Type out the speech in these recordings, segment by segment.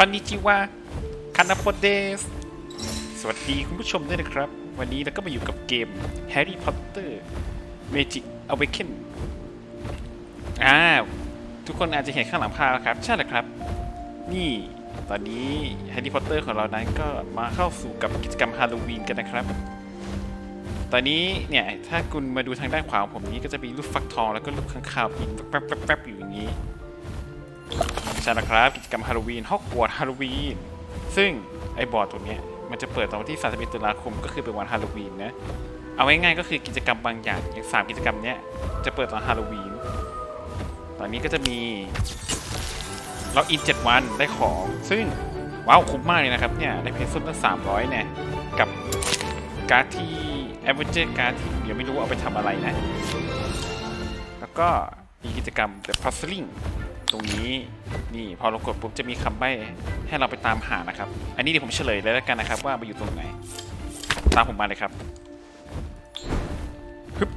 คอนนิจิวะคานาโปเดสสวัสดีคุณผู้ชมด้วยนะครับ วันนี้เราก็มาอยู่กับเกม Harry Potter Magic Awaken อ่าทุกคนอาจจะเห็นข้างหลังภาพแล้วครับ ใช่แหละครับ นี่ตอนนี้ Harry Potter ของเรานั้นก็มาเข้าสู่กับกิจกรรมฮาโลวีนกันนะครับ ตอนนี้เนี่ย ถ้าคุณมาดูทางด้านขวาของผมนี้ก็จะมีรูปฟักทองแล้วก็รูปข้างคาวบินแป๊บๆอยู่อย่างนี้ ใช่แล้วครับกิจกรรมฮาโลวีนฮอกวอตส์ฮาโลวีนซึ่งไอ้บอร์ดตัวเนี้ยมันจะเปิดตอนวันที่ 31 ตุลาคมก็คือเป็นวันฮาโลวีนนะเอาง่ายๆก็คือกิจกรรมบางอย่างอย่างสามกิจกรรมเนี้ยจะเปิดตอนฮาโลวีนตอนนี้ก็จะมีล็อกอิน7วันได้ของ ซึ่งว้าวคุ้มมากเลยนะครับเนี่ยได้เพชรส้นตั้ง300เนี่ยกับการ์ดที่แอเวนเจอร์การ์ดที่เดี๋ยวไม่รู้เอาไปทำอะไรนะ แล้วก็มีกิจกรรม The Puzzling ตรงนี้นี่พอเรากดปุ๊บจะมีคำใบ้ให้เราไปตามหานะครับ อันนี้เดี๋ยวผมเฉลยเลยแล้วกันนะครับ ว่าไปอยู่ตรงไหน ตามผมมาเลยครับฮึบ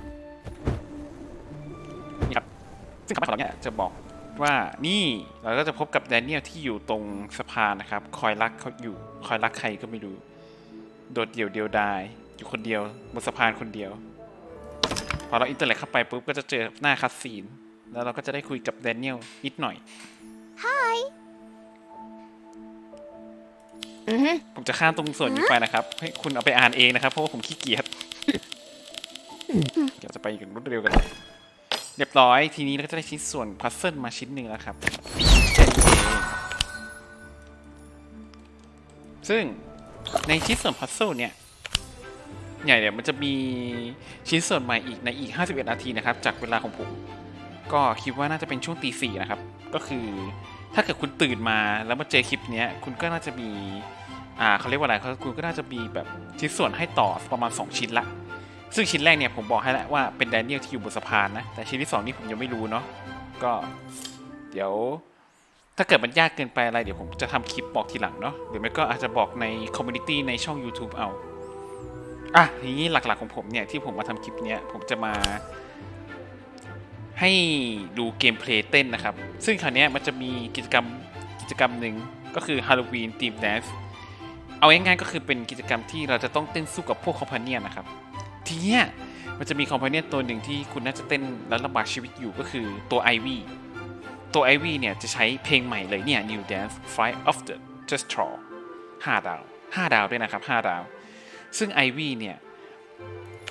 นี่ครับซึ่งคำใบ้ของเราเนี่ยจะบอกว่านี่เราก็จะพบกับแดเนียลที่อยู่ตรงสะพานนะครับ คอยรักเขาอยู่คอยรักใครก็ไม่รู้โดดเดี่ยวเดียวดาย อยู่คนเดียวบนสะพานคนเดียว พอเราอินเทอร์เน็ตเข้าไปปุ๊บก็จะเจอหน้าคัสซีน แล้วเราก็จะได้คุยกับแดเนียลนิดหน่อยอือฮึผมจะข้ามตรงส่วนนี้ไปนะครับ ให้คุณเอาไปอ่านเองนะครับ เพราะว่าผมขี้เกียจ เดี๋ยวจะไปอย่างรวดเร็วกันเลยเรียบร้อย ทีนี้เราก็จะได้ชิ้นส่วนพัซเซิลมาชิ้นหนึ่งแล้วครับแค่นี้เองซึ่งในชิ้นส่วนพัซเซิลเนี่ยเนี่ยเดี๋ยวมันจะมีชิ้นส่วนใหม่อีกในอีก 51 นาทีนะครับ จากเวลาของผม ก็คิดว่าน่าจะเป็นช่วงตีสี่นะครับ ก็คือถ้าเกิดคุณตื่นมาแล้วมาเจอคลิปเนี้ยคุณก็น่าจะมีอ่าเขาเรียกว่าอะไรเขาคุณก็น่าจะมีแบบชิ้นส่วนให้ต่อประมาณ 2 ชิ้นละ ซึ่งชิ้นแรกเนี่ยผมบอกให้แล้วว่าเป็นแดเนียลที่อยู่บนสะพานนะ แต่ชิ้นที่2นี่ผมยังไม่รู้เนาะก็ เดี๋ยว ถ้าเกิดมันยากเกินไปอะไรเดี๋ยวผมจะทำคลิปบอกทีหลังเนาะหรือไม่ก็อาจจะบอกในคอมมูนิตี้ในช่อง YouTube เอาอะทีนี้หลักๆของผมเนี่ยที่ผมมาทำคลิปเนี้ยผมจะมา ให้ดูเกมเพลย์เต้นนะครับ ซึ่งคราวนี้มันจะมีกิจกรรมกิจกรรมหนึ่งก็คือ Halloween Team Dance เอาง่ายๆก็คือเป็นกิจกรรมที่เราจะต้องเต้นสู้กับพวกคอมพาเนียนนะครับ ทีเนี้ยมันจะมีคอมพาเนียตัวหนึ่งที่คุณน่าจะเต้นแล้วลำบากชีวิตอยู่ก็คือตัวไอวีตัวไอวีเนี่ยจะใช้เพลงใหม่เลยเนี่ย New Dance Fight of the Just Draw 5ดาว 5 ดาวด้วยนะครับ 5 ดาว ซึ่งไอวีเนี่ย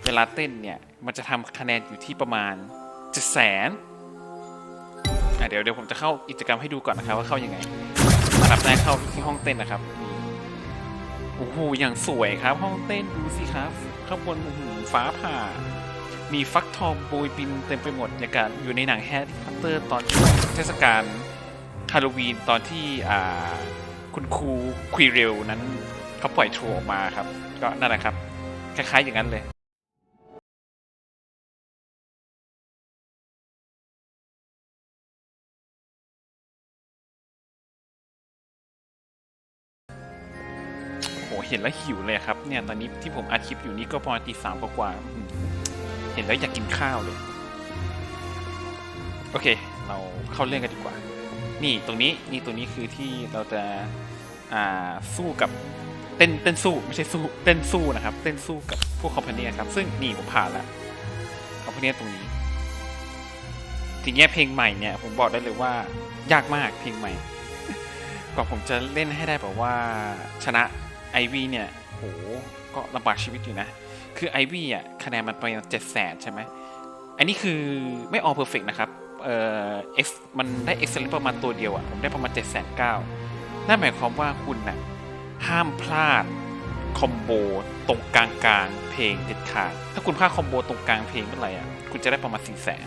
เวลาเต้นเนี่ย มันจะทำคะแนนอยู่ที่ประมาณ เจ็ดแสนอะเดี๋ยวเดี๋ยวผมจะเข้ากิจกรรมให้ดูก่อนนะครับว่าเข้ายังไงอันดับแรกเข้าที่ห้องเต้นนะครับโอ้โหอย่างสวยครับ ห้องเต้นดูสิครับ ข้างบนฟ้าผ่า มีฟักทองโบยบินเต็มไปหมดอย่างกับอยู่ในหนังแฮร์รี่พอตเตอร์ตอนช่วงเทศกาลฮาโลวีนตอนที่อ่าคุณครูควีเรลนั้นเขาปล่อยโชว์ออกมาครับ ก็นั่นแหละครับ คล้ายๆอย่างนั้นเลย หเห็นแล้วหิวเลยครับเนี่ยตอนนี้ที่ผมอัดคลิปอยู่นี่ก็ประมาณตีสามกว่าเห็นแล้วอยากกินข้าวเลย โอเค เราเข้าเรื่องกันดีกว่า นี่ตรงนี้นี่ตัวนี้คือที่เราจะอ่าสู้กับเต้นเต้นสู้ไม่ใช่สู้เต้นสู้นะครับ เต้นสู้กับพวกคอมพานีครับ ซึ่งนี่ผมผ่านล้วคอมพานีตรงนี้ทีนี้เพลงใหม่เนี่ยผมบอกได้เลยว่ายากมากเพลงใหม่กว่าผมจะเล่นให้ได้แบบว่าชนะ ไอวีเนี่ยโหก็ลำบากชีวิตอยู่นะ คือไอวีอะคะแนนมันไปเจ็ดแสนใช่ไหมอันนี้คือไม่ออเพอร์เฟกนะครับเอ่อ X มันได้ excellent ประมาณตัวเดียวอะผมได้ประมาณเจ็ดแสนเก้านั่นหมายความว่าคุณน่ะห้ามพลาดคอมโบตรงกลางกลางเพลงเด็ดขาด ถ้าคุณพลาดคอมโบตรงกลางเพลงเมื่อไหร่อะคุณจะได้ประมาณสี่แสน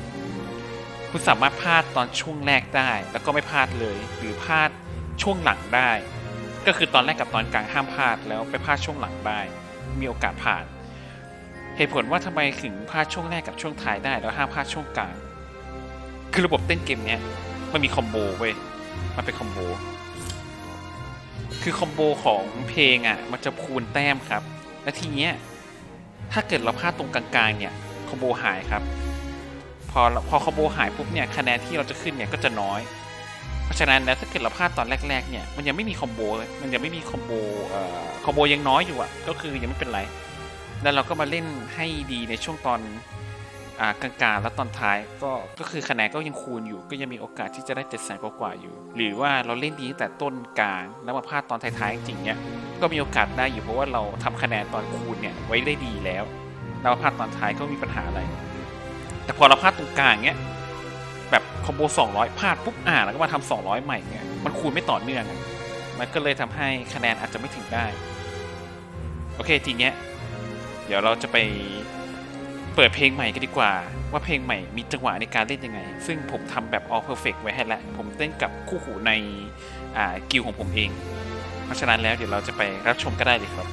คุณสามารถพลาดตอนช่วงแรกได้ แล้วก็ไม่พลาดเลย หรือพลาดช่วงหลังได้ ก็คือตอนแรกกับตอนกลางห้ามพลาดแล้วไปพลาดช่วงหลังได้มีโอกาสผ่าน เหตุผลว่าทำไมถึงพลาดช่วงแรกกับช่วงท้ายได้แล้วห้ามพลาดช่วงกลาง คือระบบเต้นเกมเนี้ยมันมีคอมโบเว้ยมันเป็นคอมโบคือคอมโบของเพลงอะมันจะคูณแต้มครับ และทีเนี้ยถ้าเกิดเราพลาดตรงกลางๆเนี่ยคอมโบหายครับ พอพอคอมโบหายปุ๊บเนี่ยคะแนนที่เราจะขึ้นเนี่ยก็จะน้อย เพราะฉะนั้นแล้วถ้าเกิดเราพลาดตอนแรกๆเนี่ยมันยังไม่มีคอมโบเลยมันยังไม่มีคอมโบเอ่อคอมโบยังน้อยอยู่อะก็คือยังไม่เป็นไร แล้วเราก็มาเล่นให้ดีในช่วงตอนอ่ากลางๆแล้วตอนท้ายก็ก็คือคะแนนก็ยังคูณอยู่ ก็ยังมีโอกาสที่จะได้เจ็ดแสนกว่าอยู่ หรือว่าเราเล่นดีตั้งแต่ต้นกลางแล้วมาพลาดตอนท้ายๆจริงๆเนี่ยก็มีโอกาสได้อยู่เพราะว่าเราทำคะแนนตอนคูณเนี่ยไว้ได้ดีแล้วเราพลาดตอนท้ายก็ไม่มีปัญหาอะไร แต่พอเราพลาดตรงกลางเนี้ย แบบคอมโบ200พลาดปุ๊บอ่าแล้วก็มาทำ200 ใหม่เนี่ยมันคูณไม่ต่อเนื่องอะมันก็เลยทำให้คะแนนอาจจะไม่ถึงได้ โอเคทีเนี้ยเดี๋ยวเราจะไปเปิดเพลงใหม่กันดีกว่า ว่าเพลงใหม่มีจังหวะในการเล่นยังไง ซึ่งผมทำแบบ all perfect ไว้ให้แล้ว ผมเต้นกับคู่หูในอ่ากิลของผมเอง เพราะฉะนั้นแล้วเดี๋ยวเราจะไปรับชมก็ได้เลยครับ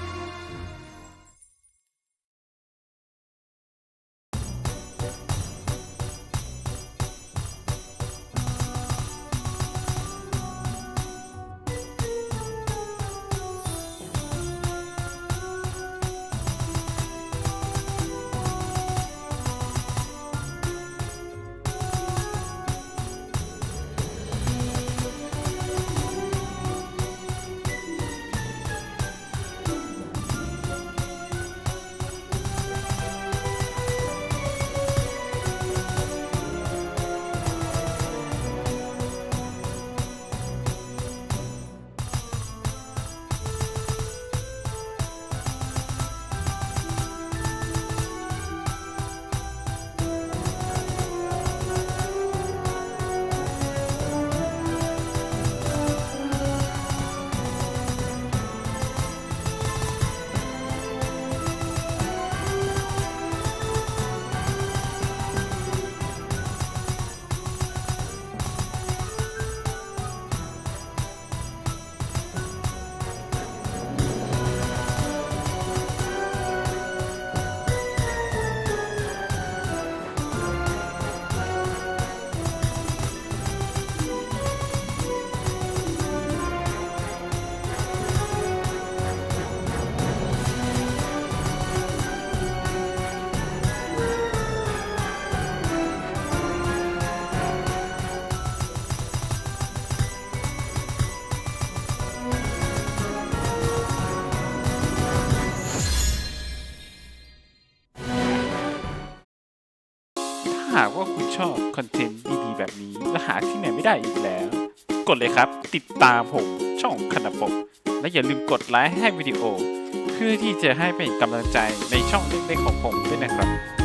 ว่าคุณชอบคอนเทนต์ดีๆแบบนี้ และหาที่ไหนไม่ได้อีกแล้ว กดเลยครับ ติดตามผมช่องคณปกและอย่าลืมกดไลค์ให้วิดีโอ เพื่อที่จะให้เป็นกำลังใจในช่องเล็กๆของผมด้วยนะครับ